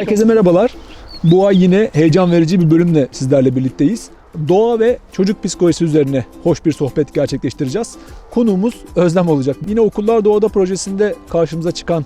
Herkese merhabalar. Bu ay yine heyecan verici bir bölümle sizlerle birlikteyiz. Doğa ve çocuk psikolojisi üzerine hoş bir sohbet gerçekleştireceğiz. Konuğumuz Özlem olacak. Yine Okullar Doğada projesinde karşımıza çıkan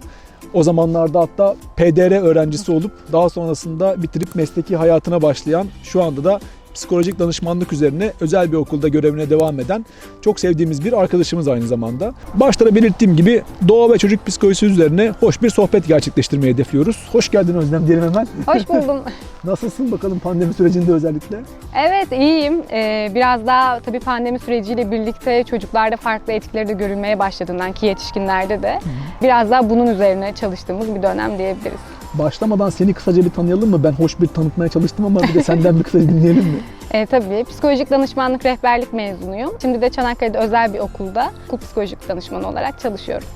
o zamanlarda hatta PDR öğrencisi olup daha sonrasında bitirip mesleki hayatına başlayan şu anda da psikolojik danışmanlık üzerine özel bir okulda görevine devam eden çok sevdiğimiz bir arkadaşımız aynı zamanda. Başta da belirttiğim gibi doğa ve çocuk psikolojisi üzerine hoş bir sohbet gerçekleştirmeyi hedefliyoruz. Hoş geldin Özlem diyelim hemen. Hoş buldum. Nasılsın bakalım pandemi sürecinde özellikle? Evet iyiyim. Ee, biraz daha tabii pandemi süreciyle birlikte çocuklarda farklı etkileri de görülmeye başladığından ki yetişkinlerde de biraz daha bunun üzerine çalıştığımız bir dönem diyebiliriz. Başlamadan seni kısaca bir tanıyalım mı? Ben hoş bir tanıtmaya çalıştım ama bir de senden bir kısaca dinleyelim mi? Ee, tabii psikolojik danışmanlık rehberlik mezunuyum. Şimdi de Çanakkale'de özel bir okulda okul psikolojik danışmanı olarak çalışıyorum.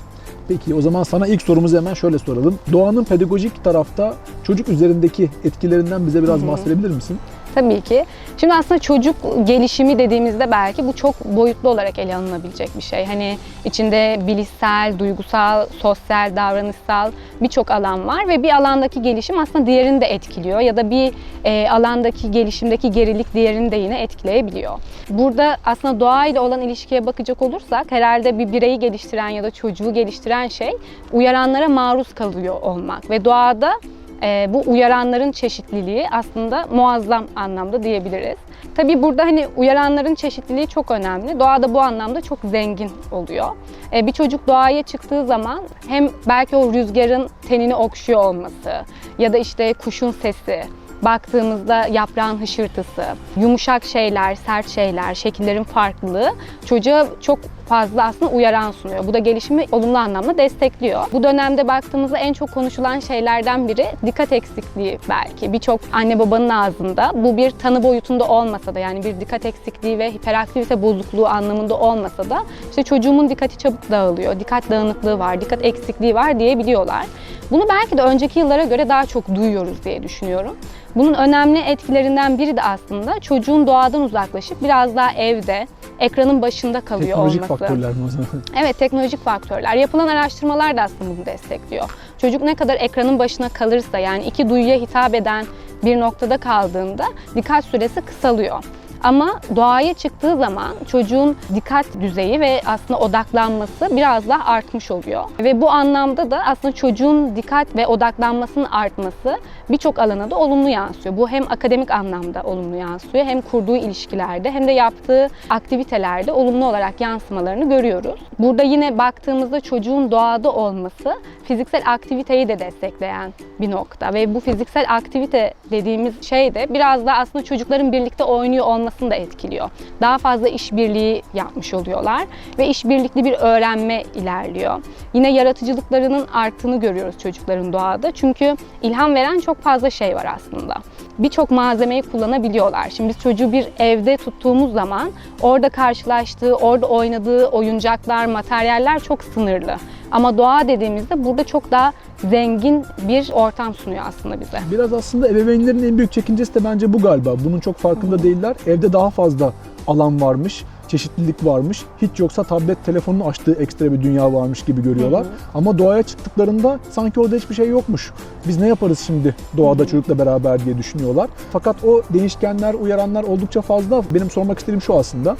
Peki o zaman sana ilk sorumuzu hemen şöyle soralım. Doğanın pedagojik tarafta çocuk üzerindeki etkilerinden bize biraz bahsedebilir misin? Tabii ki. Şimdi aslında çocuk gelişimi dediğimizde belki bu çok boyutlu olarak ele alınabilecek bir şey. Hani içinde bilişsel, duygusal, sosyal, davranışsal birçok alan var ve bir alandaki gelişim aslında diğerini de etkiliyor ya da bir e, alandaki gelişimdeki gerilik diğerini de yine etkileyebiliyor. Burada aslında doğayla olan ilişkiye bakacak olursak herhalde bir bireyi geliştiren ya da çocuğu geliştiren şey uyaranlara maruz kalıyor olmak ve doğada e, bu uyaranların çeşitliliği aslında muazzam anlamda diyebiliriz. Tabii burada hani uyaranların çeşitliliği çok önemli. Doğada bu anlamda çok zengin oluyor. E, bir çocuk doğaya çıktığı zaman hem belki o rüzgarın tenini okşuyor olması ya da işte kuşun sesi, baktığımızda yaprağın hışırtısı, yumuşak şeyler, sert şeyler, şekillerin farklılığı çocuğa çok fazla aslında uyaran sunuyor. Bu da gelişimi olumlu anlamda destekliyor. Bu dönemde baktığımızda en çok konuşulan şeylerden biri dikkat eksikliği belki. Birçok anne babanın ağzında bu bir tanı boyutunda olmasa da yani bir dikkat eksikliği ve hiperaktivite bozukluğu anlamında olmasa da işte çocuğumun dikkati çabuk dağılıyor, dikkat dağınıklığı var, dikkat eksikliği var diyebiliyorlar. Bunu belki de önceki yıllara göre daha çok duyuyoruz diye düşünüyorum. Bunun önemli etkilerinden biri de aslında çocuğun doğadan uzaklaşıp biraz daha evde, ekranın başında kalıyor Teknolojik olması. faktörler mi o zaman? Evet, teknolojik faktörler. Yapılan araştırmalar da aslında bunu destekliyor. Çocuk ne kadar ekranın başına kalırsa yani iki duyuya hitap eden bir noktada kaldığında dikkat süresi kısalıyor. Ama doğaya çıktığı zaman çocuğun dikkat düzeyi ve aslında odaklanması biraz daha artmış oluyor. Ve bu anlamda da aslında çocuğun dikkat ve odaklanmasının artması birçok alana da olumlu yansıyor. Bu hem akademik anlamda olumlu yansıyor hem kurduğu ilişkilerde hem de yaptığı aktivitelerde olumlu olarak yansımalarını görüyoruz. Burada yine baktığımızda çocuğun doğada olması fiziksel aktiviteyi de destekleyen bir nokta ve bu fiziksel aktivite dediğimiz şey de biraz da aslında çocukların birlikte oynuyor olmasını da etkiliyor. Daha fazla işbirliği yapmış oluyorlar ve işbirlikli bir öğrenme ilerliyor. Yine yaratıcılıklarının arttığını görüyoruz çocukların doğada. Çünkü ilham veren çok fazla şey var aslında. Birçok malzemeyi kullanabiliyorlar. Şimdi biz çocuğu bir evde tuttuğumuz zaman orada karşılaştığı, orada oynadığı oyuncaklar, materyaller çok sınırlı. Ama doğa dediğimizde burada çok daha zengin bir ortam sunuyor aslında bize. Biraz aslında ebeveynlerin en büyük çekincesi de bence bu galiba. Bunun çok farkında değiller. Evde daha fazla alan varmış, çeşitlilik varmış. Hiç yoksa tablet telefonunu açtığı ekstra bir dünya varmış gibi görüyorlar. Ama doğaya çıktıklarında sanki orada hiçbir şey yokmuş. Biz ne yaparız şimdi doğada çocukla beraber diye düşünüyorlar. Fakat o değişkenler, uyaranlar oldukça fazla. Benim sormak istediğim şu aslında.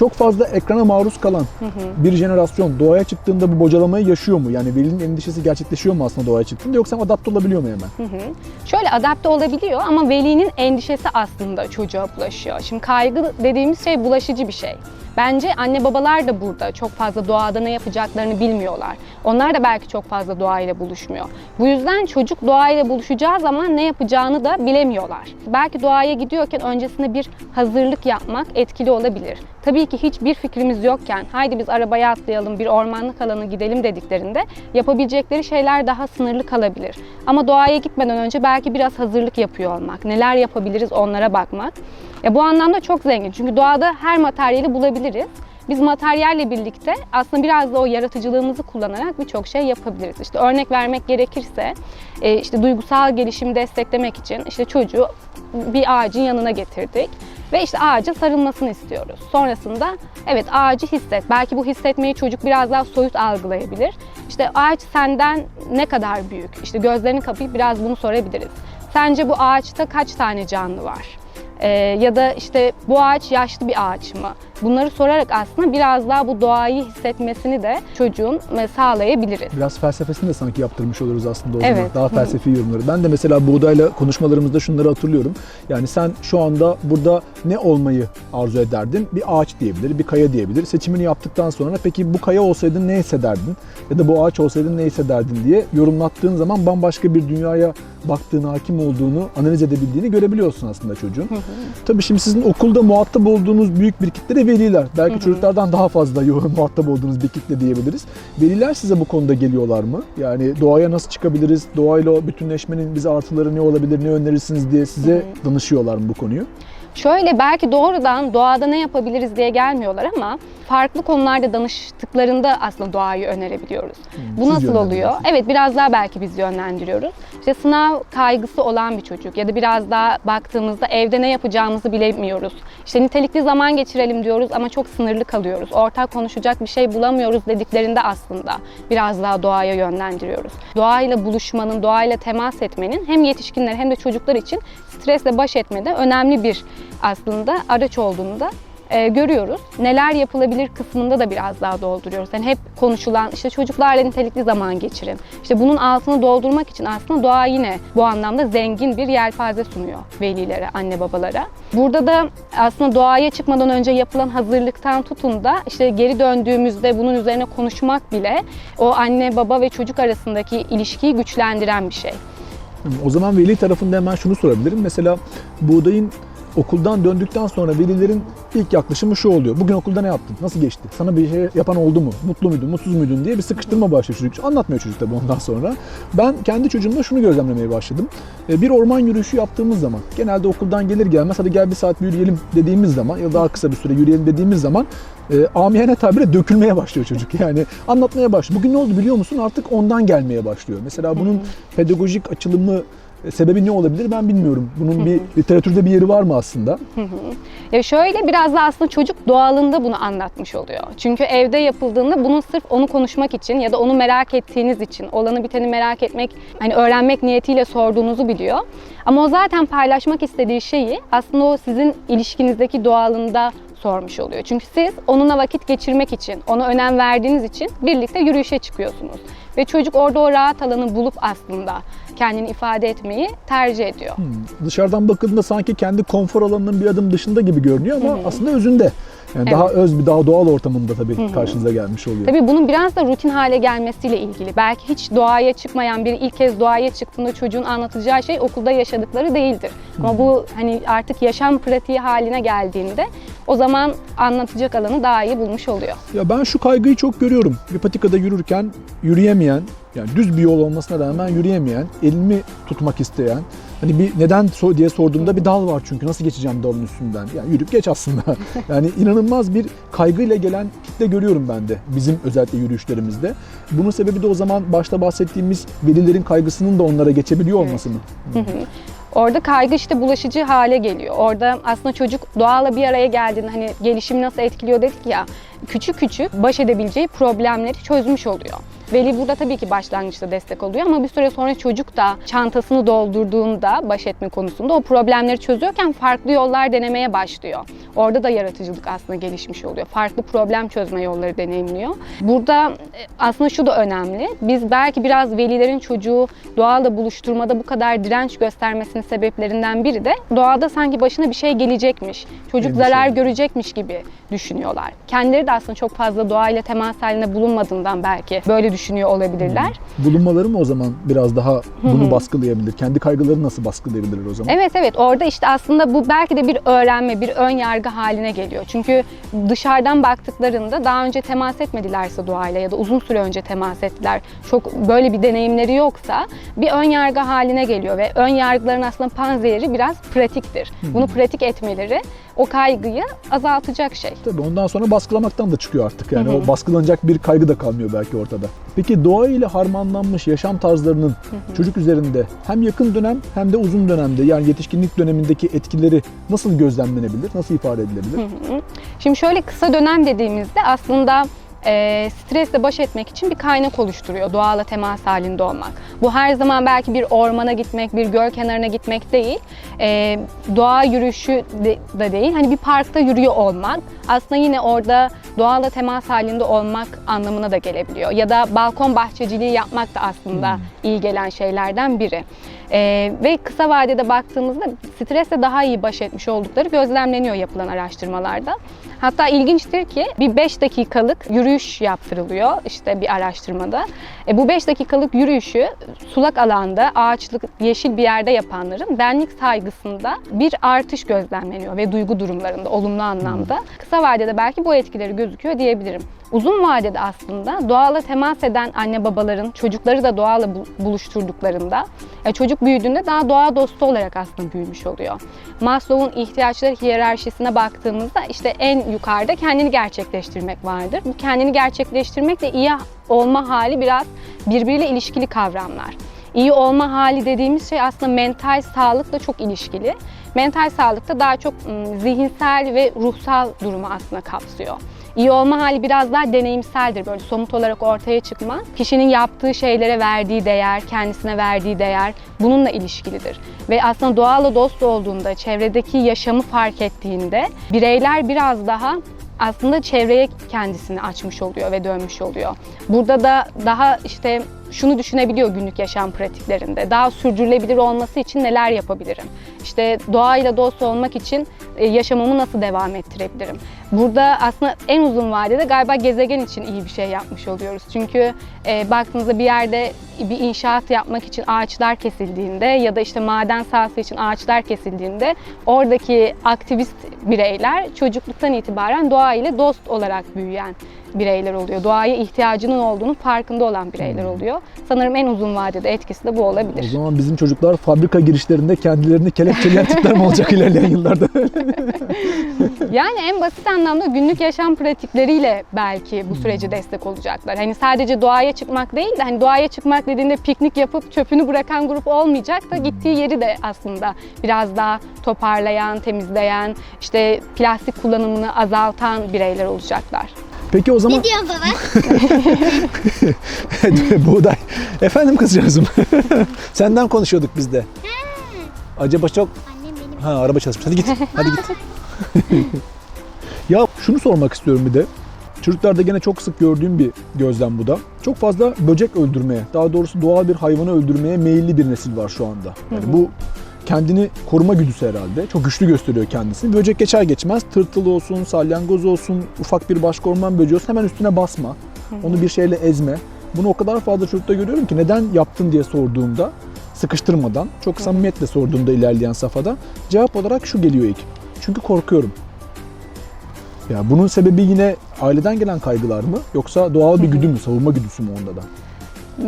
Çok fazla ekrana maruz kalan bir jenerasyon doğaya çıktığında bu bocalamayı yaşıyor mu? Yani velinin endişesi gerçekleşiyor mu aslında doğaya çıktığında yoksa adapte olabiliyor mu hemen? Hı hı. Şöyle adapte olabiliyor ama velinin endişesi aslında çocuğa bulaşıyor. Şimdi kaygı dediğimiz şey bulaşıcı bir şey. Bence anne babalar da burada çok fazla doğada ne yapacaklarını bilmiyorlar. Onlar da belki çok fazla doğayla buluşmuyor. Bu yüzden çocuk doğayla buluşacağı zaman ne yapacağını da bilemiyorlar. Belki doğaya gidiyorken öncesinde bir hazırlık yapmak etkili olabilir. Tabii ki hiçbir fikrimiz yokken haydi biz arabaya atlayalım bir ormanlık alana gidelim dediklerinde yapabilecekleri şeyler daha sınırlı kalabilir. Ama doğaya gitmeden önce belki biraz hazırlık yapıyor olmak, neler yapabiliriz onlara bakmak. Ya bu anlamda çok zengin çünkü doğada her materyali bulabiliriz. Biz materyalle birlikte aslında biraz da o yaratıcılığımızı kullanarak birçok şey yapabiliriz. İşte örnek vermek gerekirse e, işte duygusal gelişimi desteklemek için işte çocuğu bir ağacın yanına getirdik. Ve işte ağacın sarılmasını istiyoruz. Sonrasında evet ağacı hisset. Belki bu hissetmeyi çocuk biraz daha soyut algılayabilir. İşte ağaç senden ne kadar büyük? İşte gözlerini kapayıp biraz bunu sorabiliriz. Sence bu ağaçta kaç tane canlı var? Ee, ya da işte bu ağaç yaşlı bir ağaç mı? Bunları sorarak aslında biraz daha bu doğayı hissetmesini de çocuğun e, sağlayabiliriz. Biraz felsefesini de sanki yaptırmış oluruz aslında o Evet. zaman. Daha felsefi yorumları. Ben de mesela Buğda'yla konuşmalarımızda şunları hatırlıyorum. Yani sen şu anda burada ne olmayı arzu ederdin? Bir ağaç diyebilir, bir kaya diyebilir. Seçimini yaptıktan sonra peki bu kaya olsaydın ne hissederdin? Ya da bu ağaç olsaydın ne hissederdin diye yorumlattığın zaman bambaşka bir dünyaya baktığını, hakim olduğunu, analiz edebildiğini görebiliyorsun aslında çocuğun. Tabii şimdi sizin okulda muhatap olduğunuz büyük bir kitle de veliler. Belki çocuklardan daha fazla yoğun muhatap olduğunuz bir kitle diyebiliriz. Veliler size bu konuda geliyorlar mı? Yani doğaya nasıl çıkabiliriz? Doğayla bütünleşmenin bize artıları ne olabilir, ne önerirsiniz diye size danışıyorlar mı bu konuyu? Şöyle belki doğrudan doğada ne yapabiliriz diye gelmiyorlar ama farklı konularda danıştıklarında aslında doğayı önerebiliyoruz. Bu siz nasıl oluyor? Evet biraz daha belki biz yönlendiriyoruz. İşte sınav kaygısı olan bir çocuk ya da biraz daha baktığımızda evde ne yapacağımızı bilemiyoruz. İşte nitelikli zaman geçirelim diyoruz ama çok sınırlı kalıyoruz. Ortak konuşacak bir şey bulamıyoruz dediklerinde aslında biraz daha doğaya yönlendiriyoruz. Doğayla buluşmanın, doğayla temas etmenin hem yetişkinler hem de çocuklar için stresle baş etmede önemli bir aslında araç olduğunu da e, görüyoruz. Neler yapılabilir kısmında da biraz daha dolduruyoruz. Yani hep konuşulan işte çocuklarla nitelikli zaman geçirin. İşte bunun altını doldurmak için aslında doğa yine bu anlamda zengin bir yelpaze sunuyor velilere, anne babalara. Burada da aslında doğaya çıkmadan önce yapılan hazırlıktan tutun da işte geri döndüğümüzde bunun üzerine konuşmak bile o anne baba ve çocuk arasındaki ilişkiyi güçlendiren bir şey. O zaman veli tarafında hemen şunu sorabilirim. Mesela buğdayın okuldan döndükten sonra velilerin ilk yaklaşımı şu oluyor. Bugün okulda ne yaptın? Nasıl geçti? Sana bir şey yapan oldu mu? Mutlu muydun? Mutsuz muydun? diye bir sıkıştırma başlıyor çocuk. Anlatmıyor çocuk tabii ondan sonra. Ben kendi çocuğumda şunu gözlemlemeye başladım. Ee, Bir orman yürüyüşü yaptığımız zaman, genelde okuldan gelir gelmez hadi gel bir saat bir yürüyelim dediğimiz zaman ya da daha kısa bir süre yürüyelim dediğimiz zaman e, amiyane tabire dökülmeye başlıyor çocuk. Yani anlatmaya başlıyor. Bugün ne oldu biliyor musun? Artık ondan gelmeye başlıyor. Mesela bunun pedagojik açılımı e, sebebi ne olabilir ben bilmiyorum. Bunun bir literatürde bir yeri var mı aslında? Ya şöyle biraz da aslında çocuk doğalında bunu anlatmış oluyor. Çünkü evde yapıldığında bunun sırf onu konuşmak için ya da onu merak ettiğiniz için, olanı biteni merak etmek, hani öğrenmek niyetiyle sorduğunuzu biliyor. Ama o zaten paylaşmak istediği şeyi aslında o sizin ilişkinizdeki doğalında sormuş oluyor. Çünkü siz onunla vakit geçirmek için, ona önem verdiğiniz için birlikte yürüyüşe çıkıyorsunuz. Ve çocuk orada o rahat alanı bulup aslında kendini ifade etmeyi tercih ediyor. Dışarıdan bakıldığında sanki kendi konfor alanının bir adım dışında gibi görünüyor ama aslında özünde. Yani daha öz bir daha doğal ortamında tabii karşınıza gelmiş oluyor. Tabii bunun biraz da rutin hale gelmesiyle ilgili. Belki hiç doğaya çıkmayan biri ilk kez doğaya çıktığında çocuğun anlatacağı şey okulda yaşadıkları değildir. Ama bu hani artık yaşam pratiği haline geldiğinde o zaman anlatacak alanı daha iyi bulmuş oluyor. Ya ben şu kaygıyı çok görüyorum. Bir patikada yürürken yürüyemeyen, yani düz bir yol olmasına rağmen yürüyemeyen, elimi tutmak isteyen, hani bir neden diye sorduğumda bir dal var çünkü nasıl geçeceğim dalın üstünden? Yani yürüp geç aslında. yani inanılmaz bir kaygıyla gelen kitle görüyorum ben de bizim özellikle yürüyüşlerimizde. Bunun sebebi de o zaman başta bahsettiğimiz velilerin kaygısının da onlara geçebiliyor olması mı? Orada kaygı işte bulaşıcı hale geliyor. Orada aslında çocuk doğayla bir araya geldiğinde hani gelişimi nasıl etkiliyor dedik ya küçük küçük baş edebileceği problemleri çözmüş oluyor. Veli burada tabii ki başlangıçta destek oluyor ama bir süre sonra çocuk da çantasını doldurduğunda baş etme konusunda o problemleri çözüyorken farklı yollar denemeye başlıyor. Orada da yaratıcılık aslında gelişmiş oluyor. Farklı problem çözme yolları deneyimliyor. Burada e, aslında şu da önemli. Biz belki biraz velilerin çocuğu doğayla buluşturmada bu kadar direnç göstermesinin sebeplerinden biri de doğada sanki başına bir şey gelecekmiş. Çocuk Endişe. zarar görecekmiş gibi düşünüyorlar. Kendileri de aslında çok fazla doğayla temas halinde bulunmadığından belki böyle düşünüyor olabilirler. Bulunmaları mı o zaman biraz daha bunu baskılayabilir? Kendi kaygılarını nasıl baskılayabilir o zaman? Evet evet orada işte aslında bu belki de bir öğrenme, bir ön yargı haline geliyor. Çünkü dışarıdan baktıklarında daha önce temas etmedilerse doğayla ya da uzun süre önce temas ettiler. Çok böyle bir deneyimleri yoksa bir ön yargı haline geliyor ve ön yargıların aslında panzehiri biraz pratiktir. Bunu pratik etmeleri o kaygıyı azaltacak şey. Tabii ondan sonra baskılamaktan da çıkıyor artık. Yani o baskılanacak bir kaygı da kalmıyor belki ortada. Peki doğa ile harmanlanmış yaşam tarzlarının çocuk üzerinde hem yakın dönem hem de uzun dönemde yani yetişkinlik dönemindeki etkileri nasıl gözlemlenebilir, nasıl ifade edilebilir? Şimdi şöyle kısa dönem dediğimizde aslında e, stresle baş etmek için bir kaynak oluşturuyor doğayla temas halinde olmak. Bu her zaman belki bir ormana gitmek, bir göl kenarına gitmek değil, e, doğa yürüyüşü de, de değil, hani bir parkta yürüyor olmak aslında yine orada doğayla temas halinde olmak anlamına da gelebiliyor. Ya da balkon bahçeciliği yapmak da aslında iyi gelen şeylerden biri. Ee, ve kısa vadede baktığımızda stresle daha iyi baş etmiş oldukları gözlemleniyor yapılan araştırmalarda. Hatta ilginçtir ki bir 5 dakikalık yürüyüş yaptırılıyor işte bir araştırmada. E, bu 5 dakikalık yürüyüşü sulak alanda, ağaçlık, yeşil bir yerde yapanların benlik saygısında bir artış gözlemleniyor ve duygu durumlarında olumlu anlamda. Kısa vadede belki bu etkileri gözüküyor diyebilirim. Uzun vadede aslında doğala temas eden anne babaların çocukları da doğayla bu- buluşturduklarında ya çocuk büyüdüğünde daha doğa dostu olarak aslında büyümüş oluyor. Maslow'un ihtiyaçları hiyerarşisine baktığımızda işte en yukarıda kendini gerçekleştirmek vardır. Bu kendini gerçekleştirmekle iyi olma hali biraz birbiriyle ilişkili kavramlar. İyi olma hali dediğimiz şey aslında mental sağlıkla çok ilişkili. Mental sağlıkta daha çok zihinsel ve ruhsal durumu aslında kapsıyor. İyi olma hali biraz daha deneyimseldir. Böyle somut olarak ortaya çıkmaz. Kişinin yaptığı şeylere verdiği değer, kendisine verdiği değer bununla ilişkilidir. Ve aslında doğalla dost olduğunda, çevredeki yaşamı fark ettiğinde bireyler biraz daha aslında çevreye kendisini açmış oluyor ve dönmüş oluyor. Burada da daha işte şunu düşünebiliyor günlük yaşam pratiklerinde. Daha sürdürülebilir olması için neler yapabilirim? İşte doğayla dost olmak için e, yaşamımı nasıl devam ettirebilirim? Burada aslında en uzun vadede galiba gezegen için iyi bir şey yapmış oluyoruz. Çünkü e, baktığınızda bir yerde bir inşaat yapmak için ağaçlar kesildiğinde ya da işte maden sahası için ağaçlar kesildiğinde oradaki aktivist bireyler çocukluktan itibaren doğa ile dost olarak büyüyen bireyler oluyor. Doğaya ihtiyacının olduğunu farkında olan bireyler oluyor. Sanırım en uzun vadede etkisi de bu O olabilir. zaman bizim çocuklar fabrika girişlerinde kendilerini kelepçeleyen tipler mi olacak ilerleyen yıllarda? Yani en basit anlamda günlük yaşam pratikleriyle belki bu sürece destek olacaklar. Hani sadece doğaya çıkmak değil de hani doğaya çıkmak dediğinde piknik yapıp çöpünü bırakan grup olmayacak da gittiği yeri de aslında biraz daha toparlayan, temizleyen, işte plastik kullanımını azaltan bireyler olacaklar. Peki o zaman Ne diyorsun baba? buğday. Efendim kızcağızım. Senden konuşuyorduk biz de. Acaba çok Annem benim. Ha araba çalışmış. Hadi git. Hadi git. ya şunu sormak istiyorum bir de. Çocuklarda gene çok sık gördüğüm bir gözlem bu da. Çok fazla böcek öldürmeye, daha doğrusu doğal bir hayvanı öldürmeye meyilli bir nesil var şu anda. Yani bu kendini koruma güdüsü herhalde. Çok güçlü gösteriyor kendisini. Böcek geçer geçmez tırtıl olsun, salyangoz olsun, ufak bir başka orman böceği olsun hemen üstüne basma. Onu bir şeyle ezme. Bunu o kadar fazla çocukta görüyorum ki neden yaptın diye sorduğumda sıkıştırmadan, çok samimiyetle sorduğumda ilerleyen safhada cevap olarak şu geliyor ilk. Çünkü korkuyorum. Ya bunun sebebi yine aileden gelen kaygılar mı yoksa doğal bir güdü mü, savunma güdüsü mü onda da?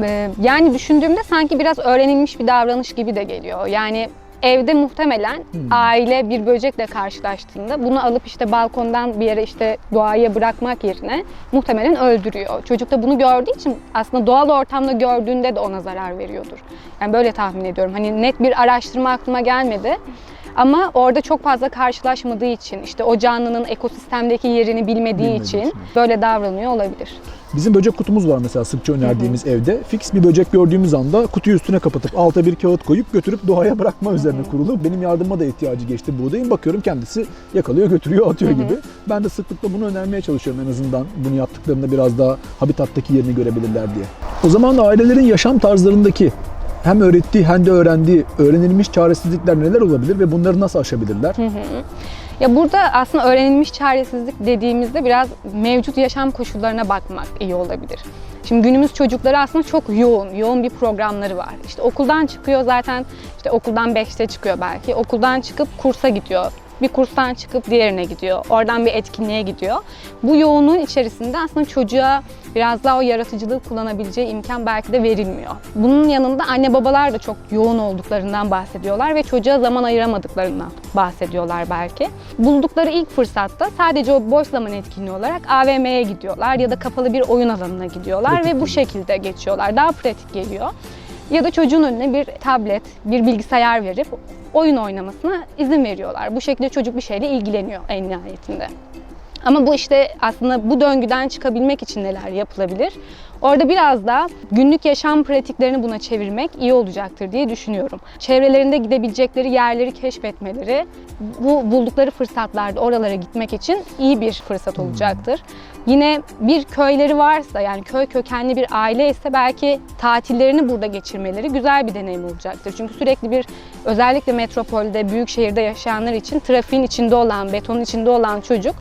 Ee, Yani düşündüğümde sanki biraz öğrenilmiş bir davranış gibi de geliyor. Yani evde muhtemelen aile bir böcekle karşılaştığında bunu alıp işte balkondan bir yere işte doğaya bırakmak yerine muhtemelen öldürüyor. Çocuk da bunu gördüğü için aslında doğal ortamda gördüğünde de ona zarar veriyordur. Yani böyle tahmin ediyorum. Hani net bir araştırma aklıma gelmedi. Ama orada çok fazla karşılaşmadığı için, işte o canlının ekosistemdeki yerini bilmediği Bilmediği için için. böyle davranıyor olabilir. Bizim böcek kutumuz var mesela sıkça önerdiğimiz evde. Fix bir böcek gördüğümüz anda kutuyu üstüne kapatıp alta bir kağıt koyup götürüp doğaya bırakma üzerine kurulu. Benim yardıma da ihtiyacı geçti buğdayın. Bakıyorum kendisi yakalıyor, götürüyor, atıyor gibi. Ben de sıklıkla bunu önermeye çalışıyorum en azından bunu yaptıklarında biraz daha habitattaki yerini görebilirler diye. O zaman da ailelerin yaşam tarzlarındaki hem öğrettiği hem de öğrendiği öğrenilmiş çaresizlikler neler olabilir ve bunları nasıl aşabilirler? Ya burada aslında öğrenilmiş çaresizlik dediğimizde biraz mevcut yaşam koşullarına bakmak iyi olabilir. Şimdi günümüz çocukları aslında çok yoğun, yoğun bir programları var. İşte okuldan çıkıyor zaten, işte okuldan 5'te çıkıyor belki. Okuldan çıkıp kursa gidiyor. Bir kurstan çıkıp diğerine gidiyor. Oradan bir etkinliğe gidiyor. Bu yoğunluğun içerisinde aslında çocuğa biraz daha o yaratıcılığı kullanabileceği imkan belki de verilmiyor. Bunun yanında anne babalar da çok yoğun olduklarından bahsediyorlar ve çocuğa zaman ayıramadıklarından bahsediyorlar belki. Buldukları ilk fırsatta sadece o boş zaman etkinliği olarak AVM'ye gidiyorlar ya da kapalı bir oyun alanına gidiyorlar ve bu şekilde geçiyorlar. Daha pratik geliyor. Ya da çocuğun önüne bir tablet, bir bilgisayar verip oyun oynamasına izin veriyorlar. Bu şekilde çocuk bir şeyle ilgileniyor en nihayetinde. Ama bu işte aslında bu döngüden çıkabilmek için neler yapılabilir? Orada biraz da günlük yaşam pratiklerini buna çevirmek iyi olacaktır diye düşünüyorum. Çevrelerinde gidebilecekleri yerleri keşfetmeleri, bu buldukları fırsatlarda oralara gitmek için iyi bir fırsat olacaktır. Yine bir köyleri varsa yani köy kökenli bir aile ise belki tatillerini burada geçirmeleri güzel bir deneyim olacaktır. Çünkü sürekli bir özellikle metropolde, büyük şehirde yaşayanlar için trafiğin içinde olan, betonun içinde olan çocuk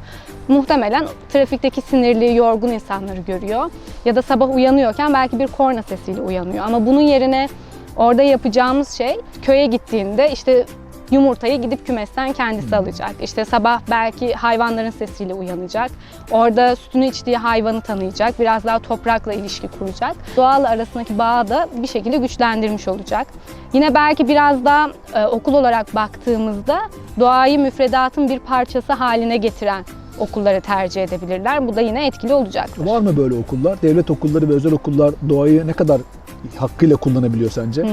muhtemelen trafikteki sinirli, yorgun insanları görüyor. Ya da sabah uyanıyorken belki bir korna sesiyle uyanıyor. Ama bunun yerine orada yapacağımız şey köye gittiğinde işte yumurtayı gidip kümesten kendisi alacak. İşte sabah belki hayvanların sesiyle uyanacak. Orada sütünü içtiği hayvanı tanıyacak. Biraz daha toprakla ilişki kuracak. Doğal arasındaki bağı da bir şekilde güçlendirmiş olacak. Yine belki biraz daha e, okul olarak baktığımızda doğayı müfredatın bir parçası haline getiren okulları tercih edebilirler. Bu da yine etkili olacaktır. Var mı böyle okullar? Devlet okulları ve özel okullar doğayı ne kadar hakkıyla kullanabiliyor sence?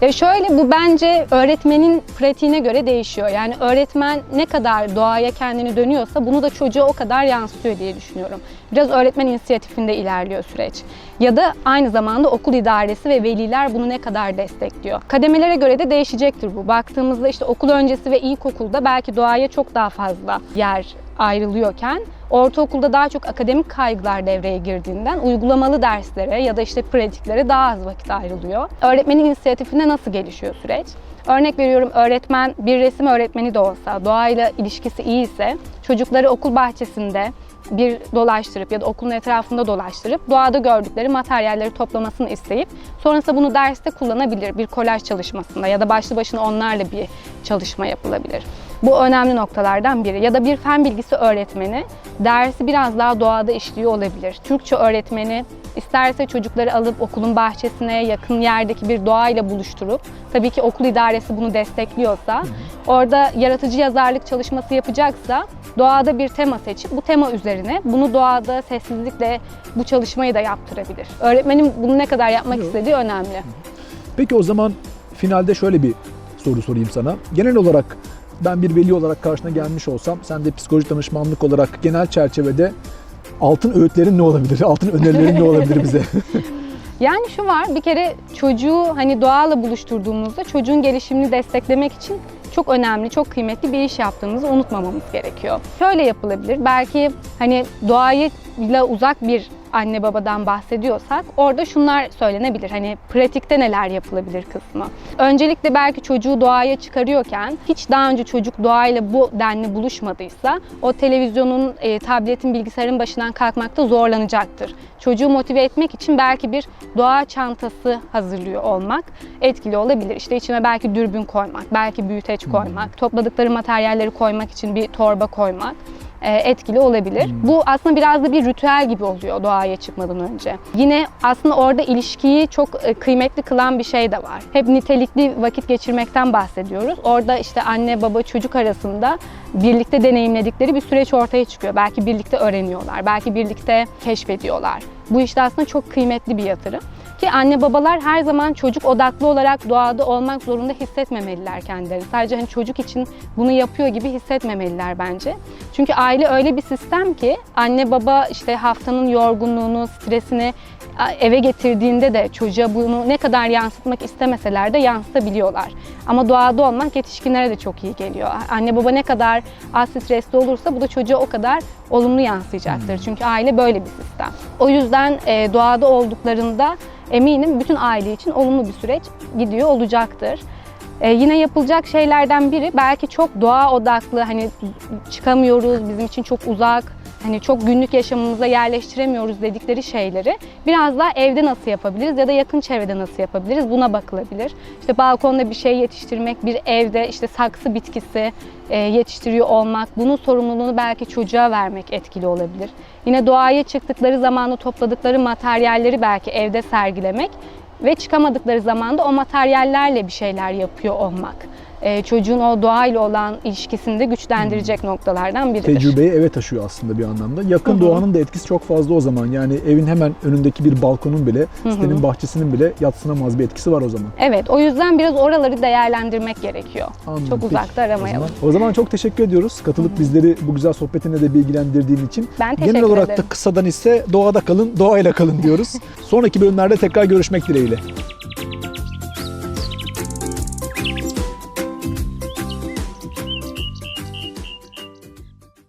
Ya şöyle bu bence öğretmenin pratiğine göre değişiyor. Yani öğretmen ne kadar doğaya kendini dönüyorsa bunu da çocuğa o kadar yansıtıyor diye düşünüyorum. Biraz öğretmen inisiyatifinde ilerliyor süreç. Ya da aynı zamanda okul idaresi ve veliler bunu ne kadar destekliyor. Kademelere göre de değişecektir bu. Baktığımızda işte okul öncesi ve ilkokulda belki doğaya çok daha fazla yer ayrılıyorken ortaokulda daha çok akademik kaygılar devreye girdiğinden uygulamalı derslere ya da işte pratiklere daha az vakit ayrılıyor. Öğretmenin inisiyatifinde nasıl gelişiyor süreç? Örnek veriyorum öğretmen bir resim öğretmeni de olsa doğayla ilişkisi iyi ise çocukları okul bahçesinde bir dolaştırıp ya da okulun etrafında dolaştırıp doğada gördükleri materyalleri toplamasını isteyip sonrasında bunu derste kullanabilir bir kolaj çalışmasında ya da başlı başına onlarla bir çalışma yapılabilir. Bu önemli noktalardan biri. Ya da bir fen bilgisi öğretmeni dersi biraz daha doğada işliyor olabilir. Türkçe öğretmeni isterse çocukları alıp okulun bahçesine yakın yerdeki bir doğayla buluşturup tabii ki okul idaresi bunu destekliyorsa orada yaratıcı yazarlık çalışması yapacaksa doğada bir tema seçip bu tema üzerine bunu doğada sessizlikle bu çalışmayı da yaptırabilir. Öğretmenin bunu ne kadar yapmak Yok. istediği önemli. Peki o zaman finalde şöyle bir soru sorayım sana. Genel olarak ben bir veli olarak karşına gelmiş olsam, sen de psikolojik danışmanlık olarak genel çerçevede altın öğütlerin ne olabilir? Altın önerilerin ne olabilir bize? Yani şu var, bir kere çocuğu hani doğayla buluşturduğumuzda çocuğun gelişimini desteklemek için çok önemli, çok kıymetli bir iş yaptığımızı unutmamamız gerekiyor. Şöyle yapılabilir, belki hani doğayla uzak bir anne babadan bahsediyorsak orada şunlar söylenebilir. Hani pratikte neler yapılabilir kısmı. Öncelikle belki çocuğu doğaya çıkarıyorken hiç daha önce çocuk doğayla bu denli buluşmadıysa o televizyonun, e, tabletin, bilgisayarın başından kalkmakta zorlanacaktır. Çocuğu motive etmek için belki bir doğa çantası hazırlıyor olmak etkili olabilir. İşte içine belki dürbün koymak, belki büyüteç koymak, topladıkları materyalleri koymak için bir torba koymak e, etkili olabilir. Bu aslında biraz da bir ritüel gibi oluyor doğaya çıkmadan önce. Yine aslında orada ilişkiyi çok e, kıymetli kılan bir şey de var. Hep nitelikli vakit geçirmekten bahsediyoruz. Orada işte anne baba çocuk arasında birlikte deneyimledikleri bir süreç ortaya çıkıyor. Belki birlikte öğreniyorlar, belki birlikte keşfediyorlar. Bu işte aslında çok kıymetli bir yatırım. Ki anne babalar her zaman çocuk odaklı olarak doğada olmak zorunda hissetmemeliler kendilerini. Sadece hani çocuk için bunu yapıyor gibi hissetmemeliler bence. Çünkü aile öyle bir sistem ki anne baba işte haftanın yorgunluğunu, stresini eve getirdiğinde de çocuğa bunu ne kadar yansıtmak istemeseler de yansıtabiliyorlar. Ama doğada olmak yetişkinlere de çok iyi geliyor. Anne baba ne kadar az stresli olursa bu da çocuğa o kadar olumlu yansıyacaktır. Çünkü aile böyle bir sistem. O yüzden e, doğada olduklarında eminim bütün aile için olumlu bir süreç gidiyor olacaktır. Ee, yine yapılacak şeylerden biri belki çok doğa odaklı hani çıkamıyoruz bizim için çok uzak hani çok günlük yaşamımıza yerleştiremiyoruz dedikleri şeyleri biraz daha evde nasıl yapabiliriz ya da yakın çevrede nasıl yapabiliriz buna bakılabilir. İşte balkonda bir şey yetiştirmek, bir evde işte saksı bitkisi e, yetiştiriyor olmak, bunun sorumluluğunu belki çocuğa vermek etkili olabilir. Yine doğaya çıktıkları zamanı topladıkları materyalleri belki evde sergilemek ve çıkamadıkları zaman da o materyallerle bir şeyler yapıyor olmak. E, çocuğun o doğayla olan ilişkisini de güçlendirecek noktalardan biridir. Tecrübeyi eve taşıyor aslında bir anlamda. Yakın Hı hı. doğanın da etkisi çok fazla o zaman. Yani evin hemen önündeki bir balkonun bile, hı. sitenin bahçesinin bile yatsınamaz bir etkisi var o zaman. Evet, o yüzden biraz oraları değerlendirmek gerekiyor. Anladım. Çok Peki. uzakta O aramayalım. zaman, o zaman çok teşekkür ediyoruz. Katılıp bizleri bu güzel sohbetinle de bilgilendirdiğin için. Ben teşekkür Genel olarak ederim. da kısadan ise doğada kalın, doğayla kalın diyoruz. Sonraki bölümlerde tekrar görüşmek dileğiyle.